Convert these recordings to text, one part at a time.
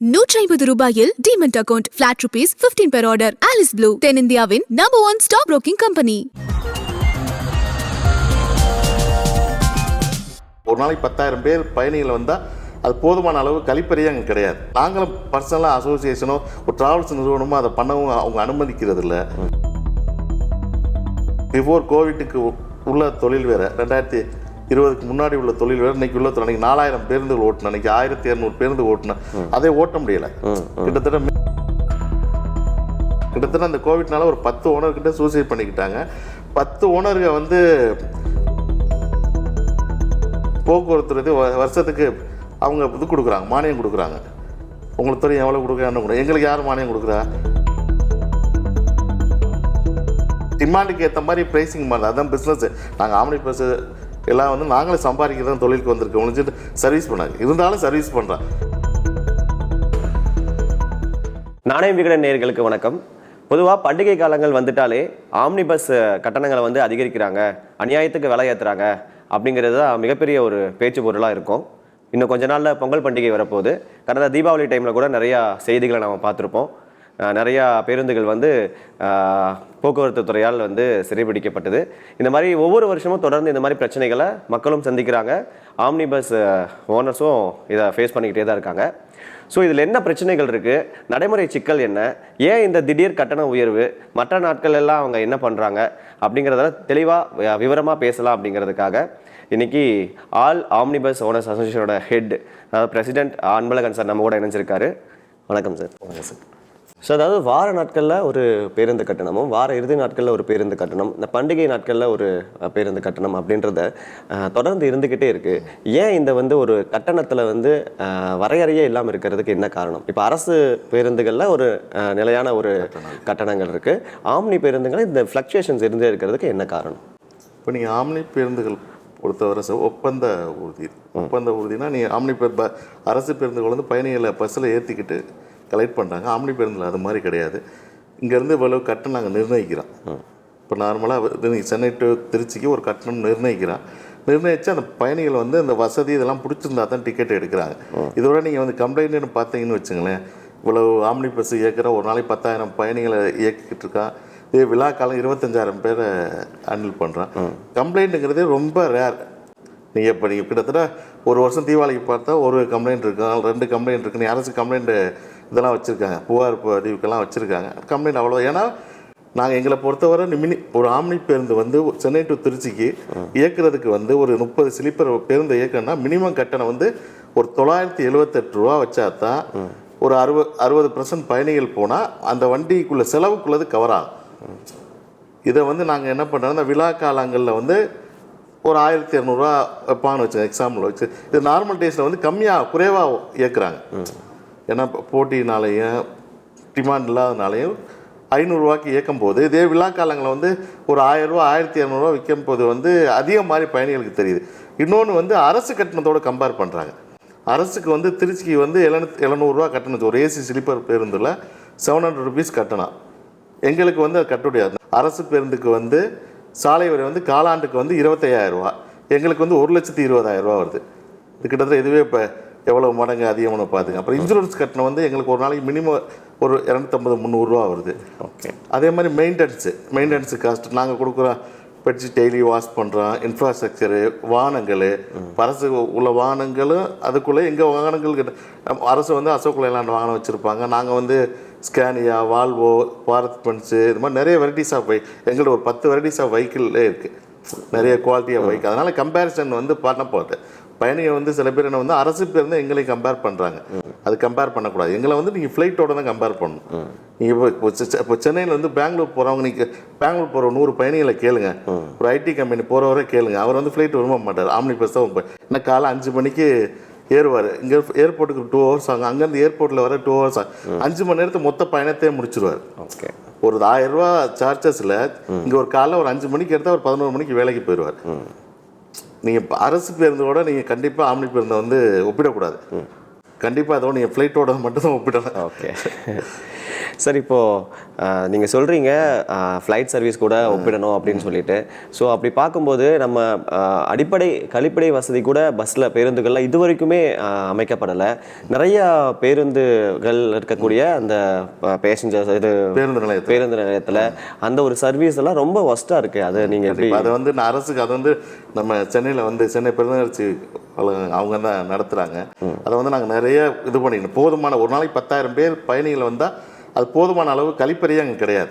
நூற்றி ஐம்பது ரூபாயில் demat account flat rupees 15 per order Alice blue தென்னிந்தியாவின் number one stock broking company ஒரு நாளைக்கு பத்தாயிரம் பேர் பயணிகள் வந்தால் அது போதுமான அளவு கழிப்பறையே அங்கே கிடையாது. நாங்களும் பர்சனலாக அசோசியேஷனோ ஒரு டிராவல்ஸ் நிறுவனமோ அதை பண்ணவும் அவங்க அனுமதிக்கிறது இல்லை. பிஃபோர் கோவிட்டுக்கு உள்ள தொழில் வேறு ரெண்டாயிரத்தி இருபதுக்கு முன்னாடி உள்ள தொழில் வேறு இன்னைக்கு உள்ள தொழில் அன்னைக்கு நாலாயிரம் பேருந்துகள் ஓட்டினேன் இன்னைக்கு ஆயிரத்தி இரநூறு பேருந்து ஓட்டினேன் அதே ஓட்ட முடியல. கிட்டத்தட்ட கிட்டத்தட்ட அந்த கோவிட்னால ஒரு பத்து ஓனர்கிட்ட சூசைட் பண்ணிக்கிட்டாங்க. பத்து ஓனருங்க வந்து போக்குவரத்து வ- வருஷத்துக்கு அவங்க இது கொடுக்குறாங்க மானியம் கொடுக்குறாங்க. உங்களுக்கு தெரியும் எவ்வளோ கொடுக்குறாங்க எங்களுக்கு யார் மானியம் கொடுக்குறா? டிமாண்டுக்கு ஏற்ற மாதிரி ப்ரைஸிங் மாதிரி அதான் பிஸ்னஸ் நாங்கள் ஆம்னி பஸ்ஸு எல்லாம் வந்து நாங்களே சம்பாதிக்கிறது தான் தொழிலுக்கு வந்திருக்கோம். முடிஞ்சுட்டு சர்வீஸ் பண்ணாங்க இருந்தாலும் சர்வீஸ் பண்ணுறேன் நாணயம் விகடன் நேர்களுக்கு வணக்கம். பொதுவாக பண்டிகை காலங்கள் வந்துட்டாலே ஆம்னி பஸ் கட்டணங்களை வந்து அதிகரிக்கிறாங்க. அநியாயத்துக்கு விலை ஏற்றுறாங்க அப்படிங்கிறது தான் மிகப்பெரிய ஒரு பேச்சு பொருளாக இருக்கும். இன்னும் கொஞ்ச நாளில் பொங்கல் பண்டிகை வரப்போகுது. கடந்த தீபாவளி டைமில் கூட நிறையா செய்திகளை நம்ம பார்த்துருப்போம். நிறையா பேருந்துகள் வந்து போக்குவரத்து துறையால் வந்து சிறைபிடிக்கப்பட்டது. இந்த மாதிரி ஒவ்வொரு வருஷமும் தொடர்ந்து இந்த மாதிரி பிரச்சனைகளை மக்களும் சந்திக்கிறாங்க. ஆம்னி பஸ் ஓனர்ஸும் இதை ஃபேஸ் பண்ணிக்கிட்டே தான் இருக்காங்க. ஸோ இதில் என்ன பிரச்சனைகள் இருக்குது நடைமுறை சிக்கல் என்ன? ஏன் இந்த திடீர் கட்டண உயர்வு? மற்ற நாட்கள் எல்லாம் அவங்க என்ன பண்ணுறாங்க அப்படிங்கிறதெல்லாம் தெளிவாக விவரமாக பேசலாம் அப்படிங்கிறதுக்காக. இன்றைக்கி ஆல் ஆம்னிபஸ் ஓனர்ஸ் அசோசியேஷனோட ஹெட் அதாவது பிரசிடென்ட் அன்பழகன் சார் நம்ம கூட இணைஞ்சிருக்காரு. வணக்கம் சார். வணக்கம் சார். ஸோ அதாவது வார நாட்களில் ஒரு பேருந்து கட்டணமும் வார இறுதி நாட்களில் ஒரு பேருந்து கட்டணம் இந்த பண்டிகை நாட்களில் ஒரு பேருந்து கட்டணம் அப்படின்றத தொடர்ந்து இருந்துக்கிட்டே இருக்குது ஏன் இந்த வந்து ஒரு கட்டணத்தில் வந்து வரையறையே இல்லாமல் இருக்கிறதுக்கு என்ன காரணம்? இப்போ அரசு பேருந்துகளில் ஒரு நிலையான ஒரு கட்டணங்கள். இருக்குது ஆம்னி பேருந்துகள் இந்த ஃப்ளக்சுவேஷன்ஸ் இருந்தே இருக்கிறதுக்கு என்ன காரணம்? இப்போ நீங்கள் ஆம்னி பேருந்துகள் பொறுத்தவரை ஒப்பந்த ஊர்தி ஒப்பந்த ஊர்தினா நீ ஆம்னி பேர் அரசு பேருந்துகள் வந்து பயணிகளை பஸ்ஸில் ஏற்றிக்கிட்டு கலெக்ட் பண்ணுறாங்க ஆம்னி பேருந்தில் அது மாதிரி கிடையாது. இங்கேருந்து இவ்வளவு கட்டணம் நாங்கள் நிர்ணயிக்கிறோம். இப்போ நார்மலாக சென்னை டு திருச்சிக்கு ஒரு கட்டணம் நிர்ணயிக்கிறோம். நிர்ணயித்து அந்த பயணிகள் வந்து அந்த வசதி இதெல்லாம் பிடிச்சிருந்தா தான் டிக்கெட் எடுக்கிறாங்க. இதோட நீங்கள் வந்து கம்ப்ளைண்ட்னு பார்த்தீங்கன்னு வச்சுங்களேன். இவ்வளவு ஆம்னி பஸ் இயக்குற ஒரு நாளைக்கு பத்தாயிரம் பயணிகளை இயக்கிட்டு இருக்கான் இதே விழா காலம் இருபத்தஞ்சாயிரம் பேரை ஹேண்டில் பண்ணுறான் கம்ப்ளைண்ட்டுங்கிறதே ரொம்ப ரேர் நீங்கள் இப்போ நீங்கள் கிட்டத்தட்ட ஒரு வருஷம் தீபாவளிக்கு பார்த்தா ஒரு கம்ப்ளைண்ட் இருக்கும் ரெண்டு கம்ப்ளைண்ட் இருக்கு. நீ அரசு கம்ப்ளைண்ட் இதெல்லாம் வச்சுருக்காங்க. புகார் பதிவுக்கெல்லாம் வச்சுருக்காங்க. கம்ப்ளைண்ட் அவ்வளோ ஏன்னா நாங்கள் எங்களை பொறுத்தவரை மினி ஒரு ஆம்னி பேருந்து வந்து சென்னை டு திருச்சிக்கு இயக்குறதுக்கு வந்து ஒரு முப்பது ஸ்லீப்பர் பேருந்து இயக்கணும்னா மினிமம் கட்டணம் வந்து ஒரு தொள்ளாயிரத்தி எழுபத்தெட்டு ரூபா வச்சா தான் ஒரு அறுபது அறுபது பர்சன்ட் பயணிகள் போனால் அந்த வண்டிக்குள்ள செலவுக்குள்ளது கவர் ஆகும். இதை வந்து நாங்கள் என்ன பண்ணுறோம்னா விழா காலங்களில் வந்து ஒரு ஆயிரத்தி இரநூறுவா வைப்பான்னு வச்சு எக்ஸாம்பிள் வச்சு இது நார்மல் டேஸில் வந்து கம்மியாக குறைவாக இயக்குறாங்க. ஏன்னா இப்போ போட்டினாலையும் டிமாண்ட் இல்லாதனாலையும் ஐநூறுரூவாக்கு இயக்கும் போது இதே விழா காலங்களில் வந்து ஒரு ஆயிரரூவா ஆயிரத்தி இரநூறுவா விற்கும் போது வந்து அதிகம் மாதிரி பயணிகளுக்கு தெரியுது. இன்னொன்று வந்து அரசு கட்டணத்தோடு கம்பேர் பண்ணுறாங்க அரசுக்கு வந்து திருச்சிக்கு வந்து எழுநூ எழுநூறுவா கட்டணம். ஒரு ஏசி ஸ்லீப்பர் பேருந்தில் செவன் ஹண்ட்ரட் ருபீஸ் கட்டணம். எங்களுக்கு வந்து அது கட்ட முடியாது. அரசு பேருந்துக்கு வந்து சாலை வரை வந்து காலாண்டுக்கு வந்து இருபத்தையாயிரம் ரூபா எங்களுக்கு வந்து ஒரு லட்சத்தி இருபதாயிரம் ரூபா வருது. இது கிட்டத்தட்ட இதுவே இப்போ எவ்வளோ மடங்கு அதிகம்னு பார்த்துங்க. அப்புறம் இன்சூரன்ஸ் கட்டணம் வந்து எங்களுக்கு ஒரு நாளைக்கு மினிமம் ஒரு இரநூத்தம்பது முந்நூறுரூவா வருது. ஓகே அதே மாதிரி மெயின்டெனன்ஸு மெயின்டெனன்ஸ் காஸ்ட் நாங்கள் கொடுக்குற பெட்ஷீட் டெய்லி வாஷ் பண்ணுறோம் இன்ஃப்ராஸ்ட்ரக்சரு வாகனங்கள் அரசு உள்ள வாகனங்களும் அதுக்குள்ளே எங்கள் வாகனங்கள் கிட்ட அரசு வந்து அசோக் லேலாண்ட் வாகனம் வச்சுருப்பாங்க. நாங்கள் வந்து ஸ்கேனியா வால்வோ பாரத் பென்ஸு இது மாதிரி நிறைய வெரைட்டிஸ் ஆஃப் பைக் எங்கள்ட்ட ஒரு பத்து வெரைட்டிஸ் ஆஃப் வெஹிக்கிள்லே இருக்குது நிறைய குவாலிட்டி ஆஃப் பைக் அதனால் கம்பேரிசன் வந்து பண்ண போகுது பயணிகள் வந்து சில பேர் என்ன வந்து அரசு பேருந்து எங்களை கம்பேர் பண்ணுறாங்க அது கம்பேர் பண்ணக்கூடாது. எங்களை வந்து நீங்கள் ஃப்ளைட்டோட தான் கம்பேர் பண்ணணும். நீங்கள் இப்போ இப்போ சென்னையில் வந்து பெங்களூர் போகிறவங்க நீங்கள் பெங்களூர் போகிற நூறு பயணிகளை கேளுங்க. ஒரு ஐடி கம்பெனி போகிறவரை கேளுங்க. அவர் வந்து ஃப்ளைட் விரும்ப மாட்டார். ஆம்னி பஸ் தான். ஏன்னா காலை அஞ்சு மணிக்கு ஏறுவார். இங்கே ஏர்போர்ட்டுக்கு டூ ஹவர்ஸ் ஆகும் அங்கேருந்து ஏர்போர்ட்டில் வர டூ ஹவர்ஸ் ஆகும் அஞ்சு மணி நேரத்தை மொத்த பயணத்தையே முடிச்சிருவார். ஓகே ஒரு ஆயிரம் ரூபா சார்ஜஸில் இங்கே ஒரு காலைல ஒரு அஞ்சு மணிக்கு எடுத்தால் ஒரு பதினோரு மணிக்கு வேலைக்கு போயிடுவார் நீங்கள் அரசு பேருந்தோட நீங்கள் கண்டிப்பாக ஆம்னி பேருந்தை வந்து ஒப்பிடக்கூடாது. கண்டிப்பாக அதோட நீங்கள் ஃப்ளைட்டோட மட்டும்தான் ஒப்பிடலாம் ஓகே சார் இப்போது நீங்கள் சொல்கிறீங்க ஃப்ளைட் சர்வீஸ் கூட ஒப்பிடணும் அப்படின்னு சொல்லிட்டு. ஸோ அப்படி பார்க்கும்போது நம்ம அடிப்படை கழிப்படை வசதி கூட பஸ்ஸில் பேருந்துகள்லாம் இது வரைக்குமே அமைக்கப்படலை. நிறைய பேருந்துகள் இருக்கக்கூடிய அந்த பேசஞ்சர்ஸ் இது பேருந்து நிலையத்தில். பேருந்து நிலையத்தில் அந்த ஒரு சர்வீஸ் எல்லாம் ரொம்ப ஒஸ்ட்டாக இருக்குது அது நீங்கள் எப்படி. அது வந்து நான் அரசுக்கு அது வந்து நம்ம சென்னையில் வந்து சென்னை அலுவலகம் அவங்க தான் நடத்துகிறாங்க அதை வந்து நாங்கள் நிறைய இது பண்ணிக்கணும். போதுமான ஒரு நாளைக்கு பத்தாயிரம் பேர் பயணிகள் வந்தால் அது போதுமான அளவு கழிப்பறையே அங்கே கிடையாது.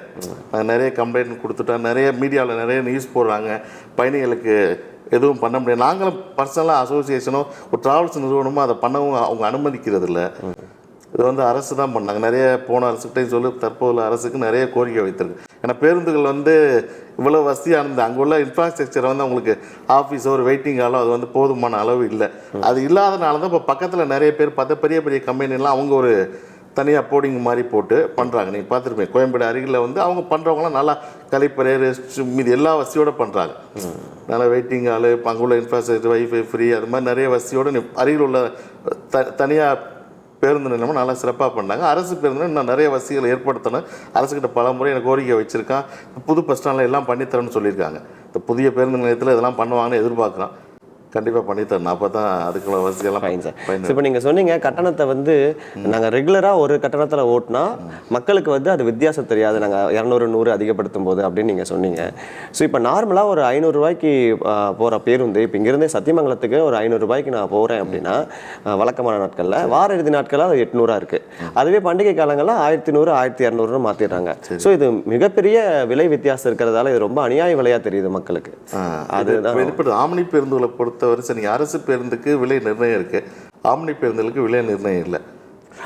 நிறைய கம்ப்ளைண்ட் கொடுத்துட்டா நிறைய மீடியாவில் நிறைய நியூஸ் போடுறாங்க. பயணிகளுக்கு எதுவும் பண்ண முடியாது. நாங்களும் பர்சனலாக அசோசியேஷனோ ஒரு ட்ராவல்ஸ் நிறுவனமோ அதை பண்ணவும் அவங்க அனுமதிக்கிறது இல்லை இது வந்து அரசு தான் பண்ணாங்க. நிறைய போன அரசுகிட்டையும் சொல்லி தற்போது அரசுக்கு நிறைய கோரிக்கை வைத்திருக்கு. ஏன்னா பேருந்துகள் வந்து இவ்வளோ வசதியாக இருந்தது. அங்கே உள்ள இன்ஃப்ராஸ்ட்ரக்சர் வந்து அவங்களுக்கு ஆஃபீஸோ ஒரு வெயிட்டிங் ஹாலோ அது வந்து போதுமான அளவு இல்லை. அது இல்லாதனால தான் இப்போ பக்கத்தில் நிறைய பேர் பார்த்தா பெரிய பெரிய கம்பெனிலாம் அவங்க ஒரு தனியாக போர்டிங் மாதிரி போட்டு பண்ணுறாங்க நீங்கள் பார்த்துருப்பீங்க கோயம்பேடு அருகில் வந்து அவங்க பண்ணுறவங்களாம் நல்லா கழிப்பறை ரெஸ்ட் மீது எல்லா வசதியோடு பண்ணுறாங்க நல்லா வெயிட்டிங் ஹாலு அங்கே உள்ள இன்ஃப்ராஸ்ட்ரக்சர் வைஃபை ஃப்ரீ அது மாதிரி நிறைய வசதியோடு நீ அருகில் உள்ள த தனியாக பேருந்து நிலையமும் நல்லா சிறப்பாக பண்ணாங்க. அரசு பேருந்து இன்னும் நிறைய வசதிகள் ஏற்படுத்தணும். அரசுக்கிட்ட பல முறை எனக்கு கோரிக்கை வச்சுருக்கான். புது பஸ் ஸ்டாண்டில் எல்லாம் பண்ணித்தரேன்னு சொல்லியிருக்காங்க. இந்த புதிய பேருந்து நிலையத்தில் இதெல்லாம் பண்ணுவாங்கன்னு எதிர்பார்க்குறோம். கண்டிப்பாக பண்ணித்தரணும். அப்போ தான் அதுக்குள்ள வசதியெல்லாம் ஃபைன் சார் இப்போ நீங்கள் சொன்னீங்க கட்டணத்தை வந்து நாங்கள் ரெகுலராக ஒரு கட்டணத்தில் ஓட்டினா மக்களுக்கு வந்து அது வித்தியாசம் தெரியாது. நாங்கள் இரநூறு நூறு அதிகப்படுத்தும் போது அப்படின்னு நீங்கள் சொன்னீங்க. ஸோ இப்போ நார்மலாக ஒரு ஐநூறுரூவாய்க்கு போகிற பேருந்து இப்போ இங்கேருந்தே சத்தியமங்கலத்துக்கு ஒரு ஐநூறுரூபாய்க்கு நான் போகிறேன் அப்படின்னா வழக்கமான நாட்களில் வார இறுதி நாட்களில் அது எட்நூறாக இருக்குது அதுவே பண்டிகை காலங்களில் ஆயிரத்தி நூறு ஆயிரத்தி இரநூறுன்னு மாற்றிடுறாங்க ஸோ இது மிகப்பெரிய விலை வித்தியாசம் இருக்கிறதால இது ரொம்ப அநியாய விலையாக தெரியுது மக்களுக்கு. அதுதான் ஆம்னி பேருந்துகளை பொறுத்தவரை சரி அரசு பேருந்துக்கு விலை நிர்ணயம் இருக்குது ஆம்னி பேருந்துகளுக்கு விலை நிர்ணயம் இல்லை.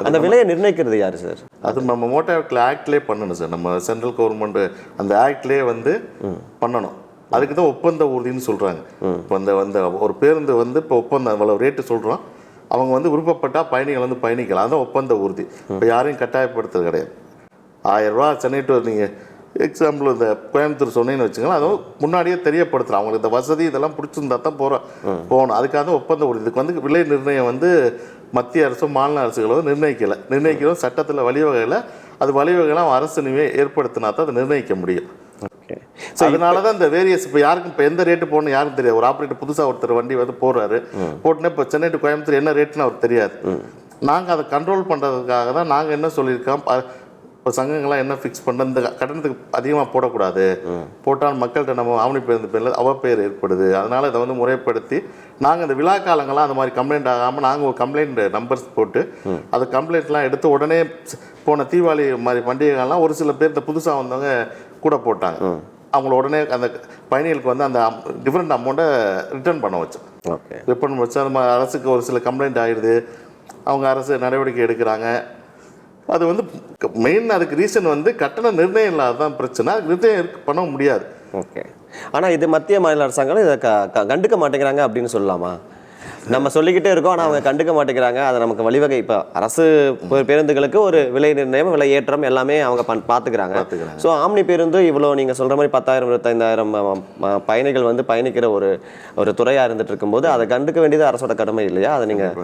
அந்த விலையை நிர்ணயிக்கிறது யார் சார்? அது நம்ம மோட்டார் வெஹிக்கிள் ஆக்ட்லேயே பண்ணணும் சார். நம்ம சென்ட்ரல் கவர்மெண்ட் அந்த ஆக்ட்லேயே வந்து பண்ணணும். அதுக்கு தான் ஒப்பந்த ஊர்தின்னு சொல்கிறாங்க இப்போ அந்த வந்து ஒரு பேருந்து வந்து இப்போ ஒப்பந்தம் அவ்வளோ ரேட்டு சொல்கிறோம் அவங்க வந்து விருப்பப்பட்டால் பயணிகள் வந்து பயணிக்கலாம். அதான் ஒப்பந்த ஊர்தி இப்போ யாரையும் கட்டாயப்படுத்துறது கிடையாது. ஆயிரம் ரூபா சென்னை டு நீங்கள் எக்ஸாம்பிள் இந்த கோயம்புத்தூர் சொன்னேன்னு வச்சுக்கலாம் அதுவும் முன்னாடியே தெரியப்படுத்துகிறோம் அவங்களுக்கு இந்த வசதி இதெல்லாம் பிடிச்சிருந்தா தான் போகிறோம் போகணும். அதுக்காக தான் ஒப்பந்த ஊர்தி இதுக்கு வந்து விலை நிர்ணயம் வந்து மத்திய அரசும் மாநில அரசுகளோ நிர்ணயிக்கலை. நிர்ணயிக்கிறோம். சட்டத்தில் வழிவகையில் அது வழிவகைலாம் அரசு ஏற்படுத்தினா தான் அதை நிர்ணயிக்க முடியும். ஓகே. அதனால தான் இந்த வேரியஸ் இப்போ யாருக்கும் இப்போ எந்த ரேட்டு போகணும் யாருக்கும் தெரியாது. ஒரு ஆப்ரேட்டர் புதுசாக ஒருத்தர் வண்டி வந்து போடுறாரு. போட்டுனா இப்போ சென்னை டு கோயம்புத்தூர் என்ன ரேட்டுன்னு அவருக்கு தெரியாது. நாங்கள் அதை கண்ட்ரோல் பண்ணுறதுக்காக தான் நாங்கள் என்ன சொல்லியிருக்கோம்? இப்போ சங்கங்கள்லாம் என்ன ஃபிக்ஸ் பண்ண இந்த கட்டணத்துக்கு அதிகமாக போடக்கூடாது. போட்டால் மக்கள்கிட்ட நம்ம ஆவணி பேருந்து பேரில் அவப்பெயர் ஏற்படுது. அதனால் இதை வந்து முறைப்படுத்தி நாங்கள் இந்த விழா காலங்கள்லாம் அந்த மாதிரி கம்ப்ளைண்ட் ஆகாமல் நாங்கள் ஒரு கம்ப்ளைண்ட் நம்பர்ஸ் போட்டு அந்த கம்ப்ளைண்ட்லாம் எடுத்து உடனே போன தீபாவளி மாதிரி பண்டிகைகள்லாம் ஒரு சில பேர் இந்த புதுசாக வந்தவங்க கூட போட்டாங்க. அவங்கள உடனே அந்த பயணிகளுக்கு வந்து அந்த டிஃப்ரெண்ட் அமௌண்ட்டை ரிட்டர்ன் பண்ண வச்சோம் ஓகே. ரிப்பன் வச்சு அந்த மாதிரி அரசுக்கு ஒரு சில கம்ப்ளைண்ட் ஆகிடுது அவங்க அரசு நடவடிக்கை எடுக்கிறாங்க. அது வந்து மெயின் அதுக்கு ரீசன் வந்து கட்டண நிர்ணயம் இல்லாதான் பிரச்சனை. நிர்ணயம் பண்ண முடியாது. ஓகே ஆனால் இது மத்திய மாநில அரசாங்கம் இதை க கண்டுக்க மாட்டேங்கிறாங்க அப்படின்னு சொல்லலாமா? நம்ம சொல்லிக்கிட்டே இருக்கோம் ஆனால் அவங்க கண்டுக்க மாட்டேங்கிறாங்க. அதை நமக்கு வழிவகை இப்போ அரசு பேருந்துகளுக்கு ஒரு விலை நிர்ணயம் விலை ஏற்றம் எல்லாமே அவங்க பண் பார்த்துக்கிறாங்க. ஸோ ஆம்னி பேருந்து இவ்வளோ நீங்கள் சொல்கிற மாதிரி பத்தாயிரம் இருபத்தைந்தாயிரம் பயணிகள் வந்து பயணிக்கிற ஒரு ஒரு துறையாக இருந்துட்டு இருக்கும்போது அதை கண்டுக்க வேண்டியது அரசோட கடமை இல்லையா? அதை நீங்கள்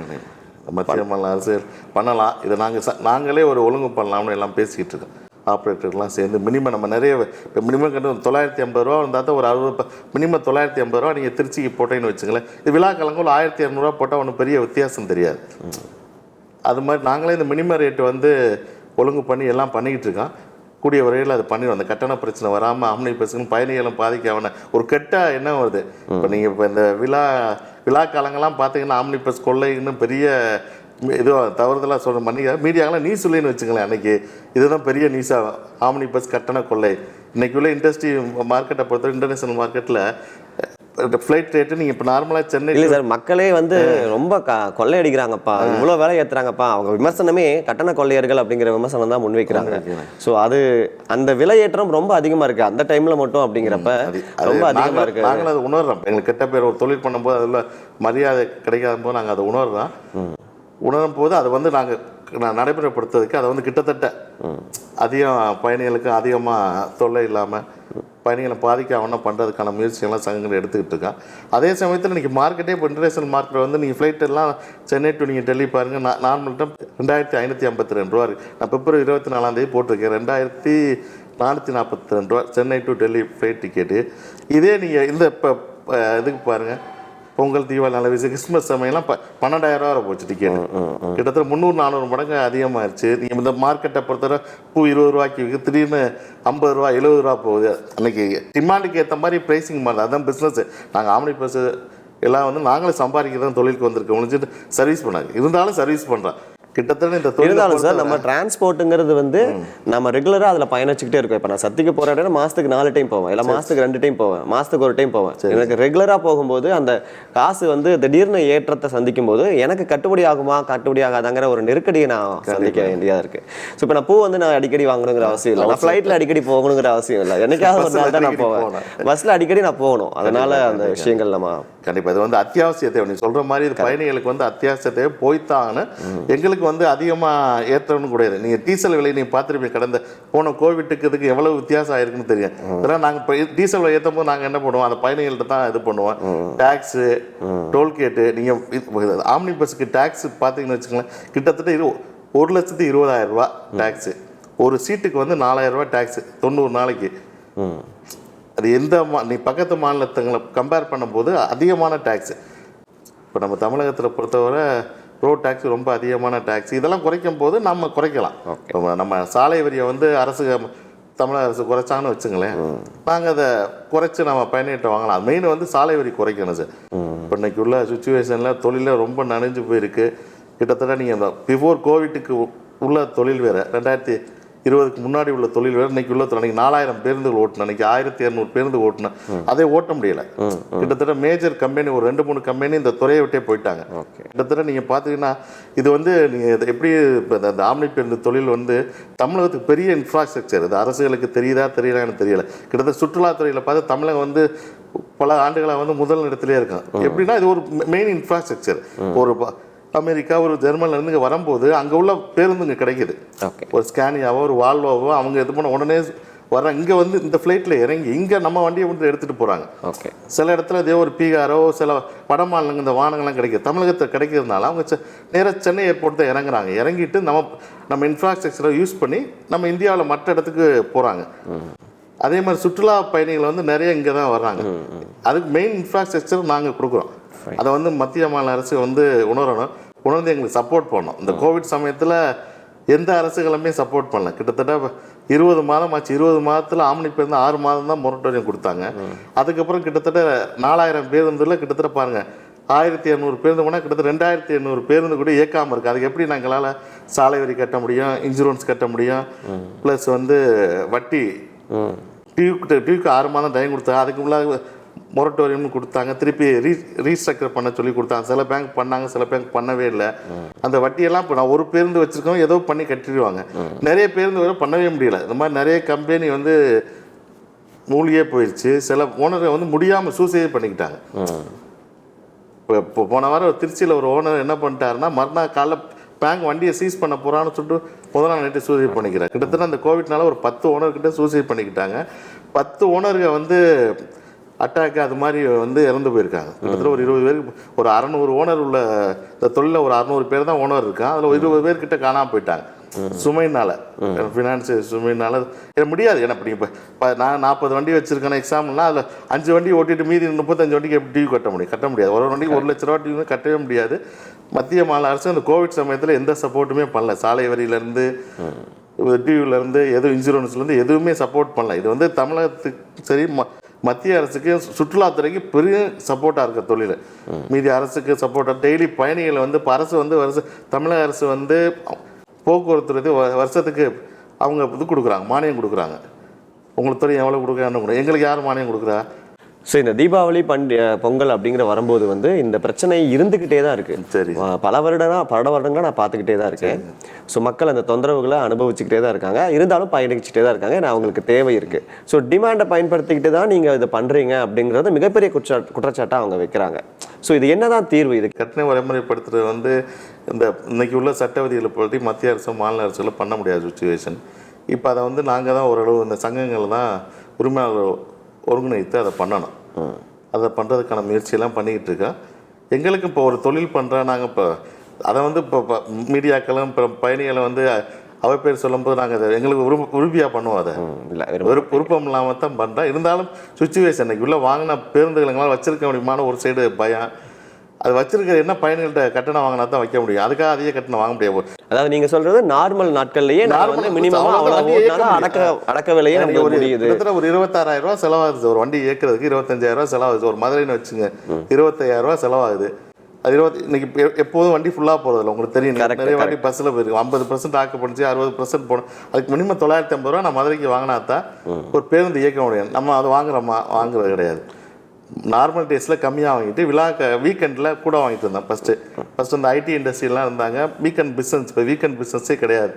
மத்திய மாநில அரசு பண்ணலாம். இதை நாங்கள் நாங்களே ஒரு ஒழுங்கு பண்ணலாம்னு எல்லாம் பேசிக்கிட்டு இருக்கோம். ஆப்ரேட்டர்லாம் சேர்ந்து மினிமம் நம்ம நிறைய இப்போ மினிமம் கட்டு தொள்ளாயிரத்தி ஐம்பது ரூபா இருந்தால் தான் ஒரு அறுபது மினிமம் தொள்ளாயிரத்தி ஐம்பது ரூபா நீங்கள் திருச்சிக்கு போட்டேன்னு வச்சுங்களேன் இது விழா காலங்கள் ஆயிரத்தி இரநூறுவா போட்டால் ஒன்றும் பெரிய வித்தியாசம் தெரியாது. அது மாதிரி நாங்களே இந்த மினிமம் ரேட்டு வந்து ஒழுங்கு பண்ணி எல்லாம் பண்ணிக்கிட்டு இருக்கோம். கூடிய வரையில் அது பண்ணிடுவோம் அந்த கட்டண பிரச்சனை வராமல் ஆம்னி பஸ்ஸுக்கும் பயணிகளும் பாதிக்காம ஒரு கெட்ட என்ன வருது. இப்போ நீங்கள் இப்போ இந்த விழா விழா காலங்கள்லாம் பார்த்தீங்கன்னா ஆம்னி பஸ் கொள்ளைன்னு பெரிய ஏதோ தவறுதலாக சொல்கிற மன்னிக்க மீடியாக்கெல்லாம் நீ சொல்லின்னு வச்சுங்களேன் அன்னைக்கு. இதுதான் பெரிய நியூஸாக ஆம்னி பஸ் கட்டண கொள்ளை. இன்னைக்கு உள்ள இண்டஸ்ட்ரி மார்க்கெட்டை பொறுத்தவரை இன்டர்நேஷனல் மார்க்கெட்டில் ஃப்ளைட் ரேட்டு நீங்கள் இப்போ நார்மலாக சென்னை இல்லை சார் மக்களே வந்து ரொம்ப க கொள்ளையடிக்கிறாங்கப்பா. இவ்வளோ விலை ஏற்றுறாங்கப்பா அவங்க விமர்சனமே கட்டண கொள்ளையர்கள் அப்படிங்கிற விமர்சனம் தான் முன்வைக்கிறாங்க. ஸோ அது அந்த விலையேற்றம் ரொம்ப அதிகமாக இருக்குது அந்த டைமில் மட்டும் அப்படிங்கிறப்ப ரொம்ப அதிகமாக நாங்களும் இருக்கு. நாங்களும் அதை உணர்றோம். எங்களுக்கு கெட்ட பேர் ஒரு தொழில் பண்ணும்போது அதில் மரியாதை கிடைக்காத போது நாங்கள் அதை உணர்றோம். உணரும் போது அதை வந்து நாங்கள் நடைமுறைப்படுத்துறதுக்கு அதை வந்து கிட்டத்தட்ட அதிகம் பயணிகளுக்கு அதிகமாக தொல்லை இல்லாமல் பயணிகளை பாதிக்காம பண்ணுறதுக்கான முயற்சிகள்லாம் சங்கங்கள் எடுத்துக்கிட்டு இருக்கான் அதே சமயத்தில் இன்றைக்கி மார்க்கெட்டே இப்போ இன்டர்நேஷனல் மார்க்கெட் வந்து நீங்கள் ஃப்ளைட் எல்லாம் சென்னை டு நீங்கள் டெல்லி பாருங்கள் நான் நார்மல் டம் ரெண்டாயிரத்தி ஐநூற்றி ஐம்பத்தி ரெண்டு ரூபா இருக்குது நான் பிப்ரவரி இருபத்தி நாலாந்தேதி போட்டிருக்கேன். ரெண்டாயிரத்தி நானூற்றி நாற்பத்தி ரெண்டு ரூபா Chennai to Delhi flight ticket இதே நீங்கள் இந்த இப்போ இதுக்கு பாருங்கள் பொங்கல் தீபாவளி நல்ல விஷயம் கிறிஸ்மஸ் சமயம்லாம் ப பன்னெண்டாயிரம் ரூபா போச்சு டிக்கெட் கிட்டத்தட்ட முந்நூறு நானூறு மடங்கு அதிகமாகிடுச்சு நீங்கள் இந்த மார்க்கெட்டை பொறுத்தவரை பூ இருபது ரூபாய்க்கு திடீர்னு ஐம்பது ரூபா எழுபது ரூபா போகுது. அன்னைக்கு டிமாண்டுக்கு ஏற்ற மாதிரி ப்ரைஸிங் பண்ணுறது அதான் பிஸ்னஸ் நாங்கள் ஆம்னி பஸ் எல்லாம் வந்து நாங்களே சம்பாதிக்க தான் தொழிலுக்கு வந்திருக்கோம். முடிஞ்சுட்டு சர்வீஸ் பண்ணாங்க இருந்தாலும் சர்வீஸ் பண்ணுறேன் கிட்டத்தட்ட இந்த இருந்தாலும் சார் நம்ம டிரான்ஸ்போர்ட்டுங்கிறது வந்து நம்ம ரெகுலரா அதுல பயணிச்சுக்கிட்டே இருக்கோம். இப்போ நான் சத்திக்கு போற இடம் மாசத்துக்கு நாலு டைம் போவேன். இல்ல மாசத்துக்கு ரெண்டு டைம் போவேன். மாசத்துக்கு ஒரு டைம் போவேன். எனக்கு ரெகுலரா போகும்போது அந்த காசு வந்து திடீர்னு ஏற்றத்தை சந்திக்கும் போது எனக்கு கட்டுப்படி ஆகுமா கட்டுப்படி ஆகாதாங்கிற ஒரு நெருக்கடியை நான் சந்திக்க வேண்டியதா இருக்கு. ஸோ இப்போ நான் பூ வந்து நான் அடிக்கடி வாங்கணுங்கிற அவசியம் இல்லை. நான் ஃப்ளைட்ல அடிக்கடி போகணுங்கிற அவசியம் இல்லை. என்னைக்காவது ஒரு நாள் தான் நான் போவேன். பஸ்ல அடிக்கடி நான் போகணும். அதனால அந்த விஷயங்கள் நம்ம கண்டிப்பாக இது வந்து அத்தியாவசிய தேவை நீ சொல்கிற மாதிரி பயணிகளுக்கு வந்து அத்தியாவசிய தேவை போய்த்தான்னு எங்களுக்கு வந்து அதிகமாக ஏற்றணும் கூடாது நீங்கள் டீசல் விலை நீங்கள் பார்த்துருப்பீங்க கடந்த போன கோவிட்டுக்கு இதுக்கு எவ்வளவு வித்தியாசம் ஆயிருக்குன்னு தெரியும். இதெல்லாம் நாங்கள் இப்போ டீசல் விலை ஏற்றும் போது நாங்கள் என்ன பண்ணுவோம்? அந்த பயணிகள்கிட்ட தான் இது பண்ணுவோம். டேக்ஸு டோல்கேட்டு நீங்கள் ஆம்னி பஸ்ஸுக்கு டேக்ஸ் பார்த்தீங்கன்னு வச்சுக்கோங்களேன் கிட்டத்தட்ட இரு ஒரு லட்சத்து இருபதாயிரம் ரூபா டேக்ஸு. ஒரு சீட்டுக்கு வந்து நாலாயிரம் ரூபா டேக்ஸு தொண்ணூறு நாளைக்கு. அது எந்த மா நீ பக்கத்து மாநிலத்துங்களை கம்பேர் பண்ணும்போது அதிகமான டேக்ஸு. இப்போ நம்ம தமிழகத்தில் பொறுத்தவரை ரோட் டேக்ஸ் ரொம்ப அதிகமான டேக்ஸ் இதெல்லாம் குறைக்கும் போது நம்ம குறைக்கலாம். நம்ம சாலை வரியை வந்து அரசு தமிழக அரசு குறைச்சாங்கன்னு வச்சுங்களேன். நாங்கள் அதை குறைச்சி நம்ம பயணிகிட்ட வாங்கலாம். மெயின் வந்து சாலை வரி குறைக்கணும் சார் இப்போ இன்னைக்கு உள்ள சுச்சுவேஷனில் தொழிலில் ரொம்ப நனைஞ்சு போயிருக்கு. கிட்டத்தட்ட நீங்கள் பிஃபோர் கோவிட்டுக்கு உள்ள தொழில் வேறு ரெண்டாயிரத்தி இருபதுக்கு முன்னாடி உள்ள தொழில் வேறு இன்னைக்கு உள்ள இன்னைக்கு நாலாயிரம் பேருந்துகள் ஓட்டினேன் இன்னைக்கு ஆயிரத்தி இரநூறு பேருந்து ஓட்டினேன் அதை ஓட்ட முடியல. கிட்டத்தட்ட மேஜர் கம்பெனி ஒரு ரெண்டு மூணு கம்பெனி இந்த துறையை விட்டே போயிட்டாங்க. கிட்டத்தட்ட நீங்கள் பார்த்தீங்கன்னா இது வந்து நீங்கள் எப்படி இப்போ இந்த ஆம்னி பேருந்து தொழில் வந்து தமிழகத்துக்கு பெரிய இன்ஃப்ராஸ்ட்ரக்சர் இது அரசுகளுக்கு தெரியுதா தெரியலான்னு தெரியல. கிட்டத்தட்ட சுற்றுலாத்துறையில் பார்த்து தமிழகம் வந்து பல ஆண்டுகளாக வந்து முதல் இடத்துலயே இருக்கும் எப்படின்னா இது ஒரு மெயின் இன்ஃப்ராஸ்ட்ரக்சர் ஒரு அமெரிக்கா ஒரு ஜெர்மன்ல இருந்து இங்க வரும்போது அங்கே உள்ள பேருந்துங்க கிடைக்குது. ஓகே. ஒரு ஸ்கேனியாவோ ஒரு வால்வோவோ அவங்க இது பண்ண உடனே வர்றாங்க இங்கே வந்து இந்த ஃப்ளைட்டில் இறங்கி இங்கே நம்ம வண்டியை வந்து எடுத்துகிட்டு போகிறாங்க ஓகே. சில இடத்துல இதே ஒரு பீகாரோ சில வட மாநிலங்கள் இந்த வாகனங்கள்லாம் கிடைக்குது. தமிழகத்தில் கிடைக்கிறதுனால அவங்க செ- நேரா சென்னை ஏர்போர்ட் தான் இறங்குறாங்க. இறங்கிட்டு நம்ம நம்ம இன்ஃப்ராஸ்ட்ரக்சரை யூஸ் பண்ணி நம்ம இந்தியாவில் மற்ற இடத்துக்கு போகிறாங்க அதே மாதிரி சுற்றுலா பயணிகள் வந்து நிறைய இங்கே தான் வர்றாங்க. அதுக்கு மெயின் இன்ஃப்ராஸ்ட்ரக்சர் நாங்கள் கொடுக்குறோம். அதை வந்து மத்திய மாநில அரசு வந்து உணரணும். உணர்ந்து எங்களுக்கு சப்போர்ட் பண்ணணும் இந்த கோவிட் சமயத்தில் எந்த அரசுகளுமே சப்போர்ட் பண்ணல. கிட்டத்தட்ட இருபது மாதம் ஆச்சு. இருபது மாதத்தில் ஆம்னி பேருந்து ஆறு மாதம் தான் மொரட்டோரியம் கொடுத்தாங்க. அதுக்கப்புறம் கிட்டத்தட்ட நாலாயிரம் பேருந்துல கிட்டத்தட்ட பாருங்க ஆயிரத்தி இரநூறு பேருந்து போனால் கிட்டத்தட்ட ரெண்டாயிரத்தி எண்ணூறு பேருந்து கூட இயக்காமல் இருக்குது அதுக்கு எப்படி நாங்களால் சாலை வரி கட்ட முடியும் இன்சூரன்ஸ் கட்ட முடியும் ப்ளஸ் வந்து வட்டி டியூக்கு டியூக்கு ஆறு மாதம் டைம் கொடுத்தாங்க அதுக்கு முன்னாடி மொரட்டோரியம்னு கொடுத்தாங்க. திருப்பி ரீ ரீஸ்ட்ரக்சர் பண்ண சொல்லி கொடுத்தாங்க. சில பேங்க் பண்ணாங்க சில பேங்க் பண்ணவே இல்லை. அந்த வட்டியெல்லாம் இப்போ நான் ஒரு பேருந்து வச்சுருக்கோம் ஏதோ பண்ணி கட்டிடுவாங்க. நிறைய பேருந்து வரை பண்ணவே முடியல. இந்த மாதிரி நிறைய கம்பெனி வந்து மூழ்கியே போயிடுச்சு சில ஓனரை வந்து முடியாமல் சூசைட் பண்ணிக்கிட்டாங்க. இப்போ இப்போ போன வாரம் திருச்சியில் ஒரு ஓனர் என்ன பண்ணிட்டாருன்னா மறுநாள் காலைல பேங்க் வண்டியை சீஸ் பண்ண போகிறான்னு சொல்லிட்டு முதல் நாள் நைட்டு சூசைட் பண்ணிக்கிறேன் கிட்டத்தட்ட அந்த கோவிட்னால ஒரு பத்து ஓனர்கிட்ட சூசைட் பண்ணிக்கிட்டாங்க. பத்து ஓனருங்க வந்து அட்டாக் அது மாதிரி வந்து இறந்து போயிருக்காங்க. கிட்டத்தட்ட ஒரு இருபது பேருக்கு ஒரு அறநூறு ஓனர் உள்ள இந்த தொழிலில் ஒரு அறநூறு பேர் தான் ஓனர் இருக்கான் அதில் ஒரு இருபது பேர்கிட்ட காணாமல் போயிட்டாங்க. சுமைனால ஃபினான்ஸ் சுமைனால எனக்கு முடியாது. ஏன்னா இப்படி இப்போ நான் நாற்பது வண்டி வச்சிருக்கேன் எக்ஸாம்பிள்னா அதில் அஞ்சு வண்டி ஓட்டிட்டு மீதி முப்பத்தஞ்சு வண்டிக்கு எப்படி டியூ கட்ட முடியும்? கட்ட முடியாது. ஒரு வண்டிக்கு ஒரு லட்ச ரூபா டியூ கட்டவே முடியாது. மத்திய மாநில அரசு அந்த கோவிட் சமயத்தில் எந்த சப்போர்ட்டுமே பண்ணல. சாலை வரியிலேருந்து டியூவிலேருந்து எதுவும் இன்சூரன்ஸ்லேருந்து எதுவுமே சப்போர்ட் பண்ணல. இது வந்து தமிழகத்துக்கு சரி ம மத்திய அரசுக்கு சுற்றுலாத்துறைக்கு பெரிய சப்போர்ட்டாக இருக்க தொழில். மீதி அரசுக்கு சப்போர்ட்டாக டெய்லி பயணிகள் வந்து இப்போ அரசு வந்து வருஷ தமிழக அரசு வந்து போக்குவரத்து வ- வருஷத்துக்கு அவங்க இது கொடுக்குறாங்க மானியம் கொடுக்குறாங்க. உங்களுக்கு தெரியும் எவ்வளோ கொடுக்குறான்னு எங்களுக்கு யார் மானியம் கொடுக்குறா? ஸோ இந்த தீபாவளி பண்டி பொங்கல் அப்படிங்கிற வரும்போது வந்து இந்த பிரச்சனை இருந்துக்கிட்டே தான் இருக்கு. சரி. பல வருடங்களா பல வருடங்களா நான் பார்த்துக்கிட்டே தான் இருக்கேன். ஸோ மக்கள் அந்த தொந்தரவுகளை அனுபவிச்சுக்கிட்டே தான் இருக்காங்க. இருந்தாலும் பயணிச்சுட்டே தான் இருக்காங்க. ஏன்னா அவங்களுக்கு தேவை இருக்கு. ஸோ டிமாண்டை பயன்படுத்திக்கிட்டு தான் நீங்க இதை பண்றீங்க அப்படிங்கிறது மிகப்பெரிய குற்றா குற்றச்சாட்டை அவங்க வைக்கிறாங்க. ஸோ இது என்னதான் தீர்வு இதுக்கு கட்டண வரைமுறைப்படுத்துறது வந்து இந்த இன்னைக்கு உள்ள சட்ட விதிகளை பற்றி மத்திய அரசு மாநில அரசுகளும் பண்ண முடியாத சுச்சுவேஷன் இப்போ அதை வந்து நாங்கள் தான் ஓரளவு இந்த சங்கங்கள் தான் உரிமையாளர் ஒருங்கிணைத்து அதை பண்ணணும். அதை பண்ணுறதுக்கான முயற்சியெல்லாம் பண்ணிக்கிட்டு இருக்கோம் எங்களுக்கு இப்போ ஒரு தொழில் பண்ணுறோம் நாங்கள் இப்போ அதை வந்து இப்போ மீடியாக்களும் இப்போ பயணிகளை வந்து அவ பேர் சொல்லும்போது நாங்கள் அதை எங்களுக்கு விரும்ப உறுதியாக பண்ணுவோம் அதை. இல்ல ஒரு விருப்பம் இல்லாமல் தான் பண்ணுறேன் இருந்தாலும் சுச்சுவேஷன் உள்ள வாங்கின பேருந்துகள் எங்களால் வச்சிருக்க முடியுமான ஒரு சைடு பயம். அது வச்சிருக்கிற என்ன பயணிகள்கிட்ட கட்டணம் வாங்கினா தான் வைக்க முடியும். அதுக்காக அதிக கட்டணம் வாங்க முடியாது. அதாவது நீங்க சொல்றது நார்மல் நாட்கள்லயே ஆ மினிமம் அடக்க. அடக்க விலையே நமக்கு ஒரு கிட்டத்தட்ட ஒரு இருபத்தாறாயிரம் ரூபாய் செலவாகுது. ஒரு வண்டி இயக்குறதுக்கு இருபத்தஞ்சாயிரம் ரூபாய் செலவாகுது. ஒரு மதுரைன்னு வச்சுங்க இருபத்தையாயிரம் ரூபாய் செலவாகுது. அது இருபத்தி இன்னைக்கு எப்ப- எப்போதும் வண்டி ஃபுல்லாக போகிறதில்ல உங்களுக்கு தெரியும். நிறைய வண்டி பஸ்ஸில் போயிருக்கு. ஐம்பது பர்சன்ட் ஆக்குப்படுச்சு அறுபது பர்சன்ட் போகணும் அதுக்கு மினிமம் தொள்ளாயிரத்தி ஐம்பது ரூபா நான் மதுரைக்கு வாங்கினா தான் ஒரு பேருந்து இயக்க முடியும். நம்ம அதை வாங்குறோமா வாங்குறது கிடையாது. நார்மல் டேஸில் கம்மியாக வாங்கிட்டு விழா வீக்கெண்டில் கூட வாங்கிட்டு இருந்தேன் ஃபஸ்ட்டு ஃபஸ்ட்டு இந்த ஐடி இண்டஸ்ட்ரிலாம் இருந்தாங்க. வீக்கெண்ட் பிஸ்னஸ் இப்போ வீக்கெண்ட் பிஸ்னஸே கிடையாது.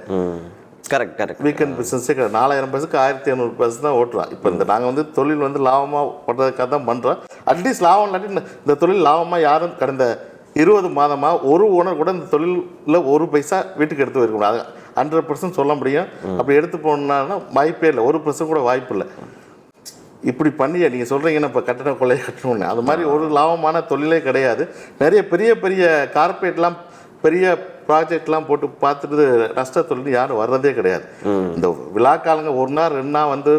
கரெக்ட் கரெக்ட் வீக்கெண்ட் பிஸ்னஸே கிடையாது. நாலாயிரம் பஸ்ஸுக்கு ஆயிரத்தி இரநூறு பஸ் தான் ஓட்டுறோம் இப்போ இந்த நாங்கள் வந்து தொழில் வந்து லாபமாக பண்ணுறதுக்காக தான் பண்ணுறோம் அட்லீஸ்ட் லாபம் இல்லாட்டி இந்த- தொழில் லாபமாக யாரும் கடந்த இருபது மாதமாக ஒரு ஓனர் கூட இந்த தொழிலில் ஒரு பைசா வீட்டுக்கு எடுத்து போயிருக்க முடியாது. ஹண்ட்ரட் பர்சன்ட் சொல்ல முடியும். அப்படி எடுத்து போனா வாய்ப்பே இல்லை. ஒரு பர்சன்ட் கூட வாய்ப்பு இல்லை. இப்படி பண்ணி நீங்கள் சொல்கிறீங்கன்னா இப்போ கட்டண கொள்ளையை கட்டணும்னு. அது மாதிரி ஒரு லாபமான தொழிலே கிடையாது. நிறைய பெரிய பெரிய கார்ப்பரேட்லாம் பெரிய ப்ராஜெக்ட்லாம் போட்டு பார்த்துட்டு நஷ்ட தொழில் யாரும் வர்றதே கிடையாது. இந்த விழா காலங்க ஒரு நாள் ரெண்டு நாள் வந்து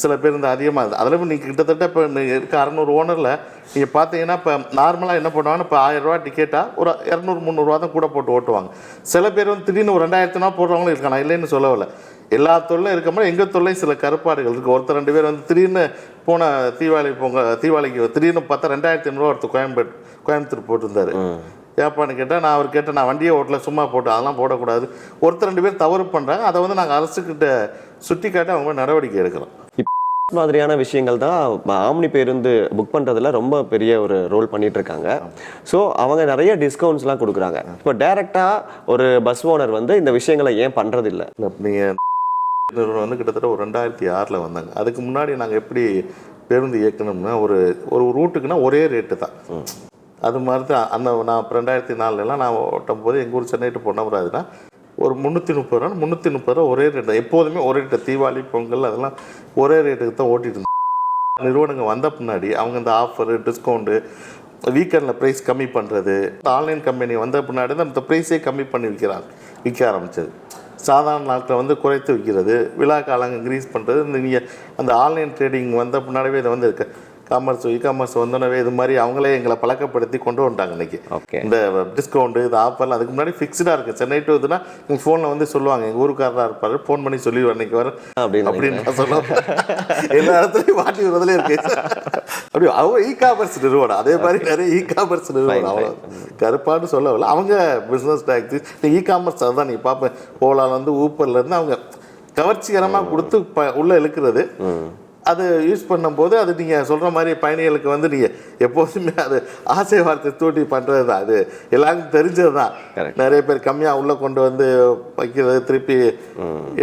சில பேர் இந்த அதிகமாக அதில் நீங்கள் கிட்டத்தட்ட இப்போ இருக்க அறநூறு ஓனரில் நீங்கள் பார்த்தீங்கன்னா இப்போ நார்மலாக என்ன பண்ணுவாங்கன்னா இப்போ ஆயிரரூவா டிக்கெட்டாக ஒரு இரநூறு முந்நூறுரூவா தான் கூட போட்டு ஓட்டுவாங்க. சில பேர் வந்து திடீர்னு ஒரு ரெண்டாயிரத்தி ரூபா போடுறவங்களும் இருக்காங்க. இல்லைன்னு சொல்லவில்லை எல்லா தொழிலும் இருக்க மாதிரி எங்கள் தொழிலையும் சில கருப்பாடுகள் இருக்குது ஒருத்தர் ரெண்டு பேர் வந்து திடீர்னு போன தீபாவளி பொங்க தீபாவளிக்கு திடீர்னு பார்த்தா ரெண்டாயிரத்தி ஐநூறுரூவா ஒருத்தர் கோயம்பேடு கோயம்புத்தூர் போட்டிருந்தாரு. ஏப்பான்னு கேட்டால் நான் அவர் கேட்டேன் நான் வண்டியை ஓட்டல சும்மா போட்டு அதெல்லாம் போடக்கூடாது. ஒருத்தர் ரெண்டு பேர் தவறு பண்ணுறாங்க அதை வந்து நாங்கள் அரசுக்கிட்ட சுட்டி காட்டி அவங்க நடவடிக்கை எடுக்கிறோம் மாதிரியான விஷயங்கள் தான் ஆம்னி பேருந்து புக் பண்றதுல ரொம்ப பெரிய ஒரு ரோல் பண்ணிட்டு இருக்காங்க ஸோ அவங்க நிறைய டிஸ்கவுண்ட்ஸ்லாம் கொடுக்குறாங்க. இப்போ டைரக்டா ஒரு பஸ் ஓனர் வந்து இந்த விஷயங்களை ஏன் இல்லை நீங்கள் வந்து கிட்டத்தட்ட ஒரு ரெண்டாயிரத்தி ஆறில் வந்தாங்க. அதுக்கு முன்னாடி நாங்கள் எப்படி பேருந்து இயக்கணும்னா ஒரு ஒரு ரூட்டுக்குன்னா ஒரே ரேட்டு தான். அது மாதிரி தான். அந்த நான் ரெண்டாயிரத்தி நாலுலலாம் நான் ஓட்டும் போது எங்கள் ஊர் சென்னை டு பொன்னமராதுன்னா ஒரு முந்நூற்றி முப்பது ரூபா முந்நூற்றி முப்பது ரூபா ஒரே ரேட்டு எப்போதுமே ஒரே ரேட்டு தீபாவளி பொங்கல் அதெல்லாம் ஒரே ரேட்டுக்கு தான் ஓட்டிட்டு இருந்தோம். நிறுவனங்கள் வந்த பின்னாடி அவங்க இந்த ஆஃபரு டிஸ்கவுண்ட்டு வீக்கெண்டில் ப்ரைஸ் கம்மி பண்ணுறது ஆன்லைன் கம்பெனி வந்த பின்னாடி தான் இந்த ப்ரைஸே கம்மி பண்ணி விற்கிறாங்க விற்க ஆரம்பிச்சது. சாதாரண நாட்களில் வந்து குறைத்து விற்கிறது விழா காலங்கள் இன்க்ரீஸ் பண்ணுறது இந்த நீங்கள் அந்த ஆன்லைன் ட்ரேடிங் வந்த பின்னாடியே இதை வந்து காமர்ஸ் இ காமர்ஸ் வந்தோடனே இது மாதிரி அவங்களே எங்களை பழக்கப்படுத்தி கொண்டு வந்துட்டாங்க இன்னைக்கு. ஓகே இந்த டிஸ்கவுண்ட் இது ஆஃபர்லாம் அதுக்கு முன்னாடி ஃபிக்ஸ்டாக இருக்குது சென்னை டு இதுனா உங்கள் ஃபோனில் வந்து சொல்லுவாங்க எங்கள் ஊருக்காரராக இருப்பார் ஃபோன் பண்ணி சொல்லி அன்னைக்கு வர. அப்படின்னு சொல்லுவேன் எல்லா இடத்துலையும் மாட்டி விடுறதுல இருக்கு. அப்படி அவங்க இ காமர்ஸ் நிறுவனம். அதே மாதிரி நிறைய இ காமர்ஸ் நிறுவனம். அவ்வளோ கருப்பான்னு சொல்லவில்லை அவங்க பிஸ்னஸ் டாக்ஸி இ காமர்ஸ் அதுதான் நீங்கள் பார்ப்பேன் ஓலால இருந்து ஊப்பர்ல இருந்து அவங்க கவர்ச்சிகரமாக கொடுத்து ப உள்ளே இழுக்கிறது. அது யூஸ் பண்ணும்போது அது நீங்கள் சொல்கிற மாதிரி பயணிகளுக்கு வந்து நீங்கள் எப்போதுமே அது ஆசை வார்த்தை தூண்டி பண்ணுறது தான். அது எல்லாருக்கும் தெரிஞ்சது தான். நிறைய பேர் கம்மியாக உள்ளே கொண்டு வந்து வைக்கிறது திருப்பி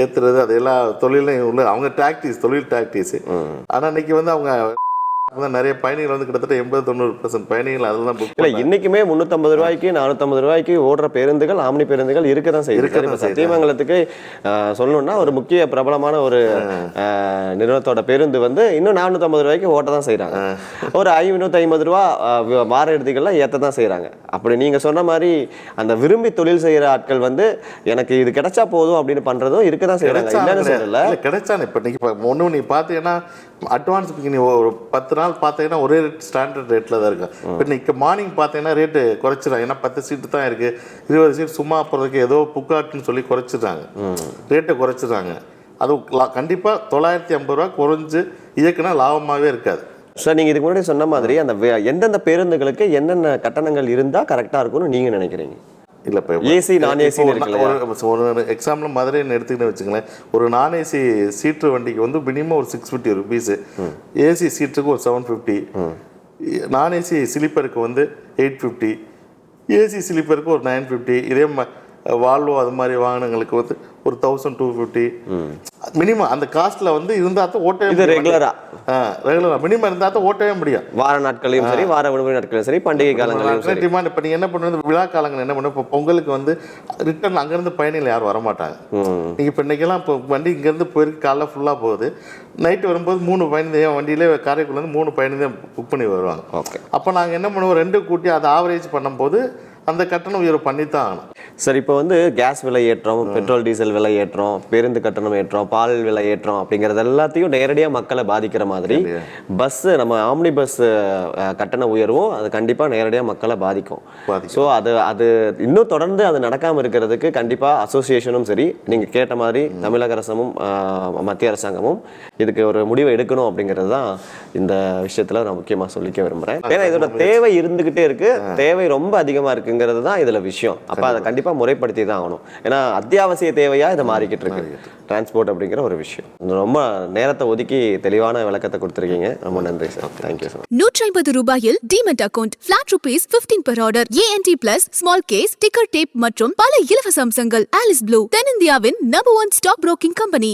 ஏற்றுறது அது எல்லா தொழிலையும் உள்ள அவங்க டாக்டிஸ் தொழில் டாக்டிஸ் ஆனால் இன்னைக்கு வந்து அவங்க அதான் நிறைய பயணிகள் வந்து கிட்டத்தட்ட எண்பது தொண்ணூறு பர்சன்ட் பயணிகள் அதில் தான் புக் இல்ல இன்னைக்குமே முந்நூற்றம்பது ரூபாய்க்கு நானூற்றம்பது ரூபாய்க்கு ஓடுற பேருந்துகள் ஆம்னி பேருந்துகள் இருக்க தான் செய்யுது. இப்போ செய்யுது. சத்தியமங்கலத்துக்கு சொல்லணும்னா ஒரு முக்கிய பிரபலமான ஒரு நிறுவனத்தோட பேருந்து வந்து இன்னும் நானூற்றம்பது ரூபாய்க்கு ஓட்ட தான் செய்றாங்க. ஒரு ஐநூற்றி ஐம்பது ரூபா வார இறுதிகள்லாம் ஏற்ற தான் செய்றாங்க. அப்படி நீங்க சொன்ன மாதிரி அந்த விரும்பி தொழில் செய்யற ஆட்கள் வந்து எனக்கு இது கிடைச்சா போதும் அப்படின்னு பண்றதும் இருக்க தான் செய்றாங்க. இல்லைன்னு சொல்லல. இல்லை கிடைச்சானே இப்போ இன்னைக்கு இப்போ ஒன்று நீ பார்த்தீங்கன்னா அட்வான்ஸ் புக்கிங் ஒரு பத்து நாள் பார்த்தீங்கன்னா ஒரே ரேட் ஸ்டாண்டர்ட் ரேட்டில் தான் இருக்கும் இப்போ இன்னைக்கு மார்னிங் பார்த்தீங்கன்னா ரேட்டு குறைச்சிடுறாங்க ஏன்னா பத்து சீட்டு தான் இருக்குது இருபது சீட் சும்மா போகிறதுக்கு ஏதோ புக்காட்டுன்னு சொல்லி குறைச்சிடுறாங்க. ரேட்டை குறைச்சிடுறாங்க. அது கண்டிப்பாக தொள்ளாயிரத்தி ஐம்பது ரூபா குறைஞ்சு இயக்குனா லாபமாகவே இருக்காது. சார் நீங்க இதுக்கு முன்னாடி சொன்ன மாதிரி அந்த எந்தெந்த பேருந்துகளுக்கு என்னென்ன கட்டணங்கள் இருந்தா கரெக்டா இருக்கும்னு நீங்க நினைக்கிறீங்க? இல்லை இப்போ ன்னு இருக்கு இல்லையா? ஒரு எக்ஸாம்பிள் மதுரைன்னு எடுத்துக்கிட்டு வச்சுங்களேன் ஒரு நான் ஏசி சீட்டு வண்டிக்கு வந்து மினிமம் ஒரு சிக்ஸ் ஃபிஃப்டி ருபீஸு ஏசி சீட்டுக்கு ஒரு செவன் ஃபிஃப்டி நான் ஏசி ஸ்லீப்பருக்கு வந்து எயிட் ஃபிஃப்டி ஏசி ஸ்லீப்பருக்கு ஒரு நைன் ஃபிஃப்டி இதே ம வால்வோ அது மாதிரி வாகனங்களுக்கு வந்து ஒரு தௌசண்ட் டூ ஃபிஃப்டி மினிமம் அந்த காஸ்ட்ல வந்து இருந்தால் தான் ஓட்டவே இது ரெகுலரா ரெகுலராக மினிமம் இருந்தால் தான் ஓட்டவே முடியும். வார நாட்களையும் சரி வார விடுமுறை நாட்களையும் சரி பண்டிகை காலங்களையும் டிமாண்ட் இப்போ நீங்கள் என்ன பண்ணுறது விழா காலங்கள் என்ன பண்ணுவோம் இப்போ பொங்கலுக்கு வந்து ரிட்டர்ன் அங்கேருந்து பயணிகள் யாரும் வரமாட்டாங்க. ம். நீங்கள் இப்போ இன்றைக்கெல்லாம் இப்போ வண்டி இங்கேருந்து போயிருக்கு காலைல ஃபுல்லாக போகுது. நைட்டு வரும்போது மூணு பயணி வண்டியிலே காரைக்குடிலேருந்து மூணு பயணி தான் புக் பண்ணி வருவாங்க. ஓகே அப்போ நாங்கள் என்ன பண்ணுவோம்? ரெண்டு கூட்டி அதை ஆவரேஜ் பண்ணும்போது அந்த கட்டணம் உயர்வு பண்ணி தான் ஆகணும். சார் இப்போ வந்து கேஸ் விலை ஏற்றம் பெட்ரோல் டீசல் விலை ஏற்றம் பேருந்து கட்டணம் ஏற்றம் பால் விலை ஏற்றம் அப்படிங்கிறது எல்லாத்தையும் நேரடியாக மக்களை பாதிக்கிற மாதிரி பஸ் நம்ம ஆம்னி பஸ் கட்டண உயர்வும் அது கண்டிப்பாக நேரடியாக மக்களை பாதிக்கும். ஸோ அது அது இன்னும் தொடர்ந்து அது நடக்காமல் இருக்கிறதுக்கு கண்டிப்பாக அசோசியேஷனும் சரி நீங்கள் கேட்ட மாதிரி தமிழக அரசும் ஆஹ், மத்திய அரசாங்கமும் இதுக்கு ஒரு முடிவை எடுக்கணும் அப்படிங்கிறது தான் இந்த விஷயத்தில் நான் முக்கியமாக சொல்லிக்க விரும்புகிறேன் ஏன்னா இதோட தேவை இருந்துக்கிட்டே இருக்கு. தேவை ரொம்ப அதிகமாக இருக்குங்கிறது தான் இதில் விஷயம். அப்போ அதை கண்டிப்பாக முறைப்படுத்தி தான் ஆகணும். ஏன்னா அத்தியாவசிய தேவையாக இதை மாறிக்கிட்டு இருக்கு. டிரான்ஸ்போர்ட் அப்படிங்கிற ஒரு விஷயம். ரொம்ப நேரத்தை ஒதுக்கி தெளிவான விளக்கத்தை கொடுத்துருக்கீங்க. ரொம்ப நன்றி சார் தேங்க்யூ சார் நூற்றி ஐம்பது ரூபாயில் demat account flat rupees fifteen per order ANT plus small case ticker tape மற்றும் பல இலவச அம்சங்கள். ஆலிஸ் ப்ளூ தென்னிந்தியாவின் number one stock broking company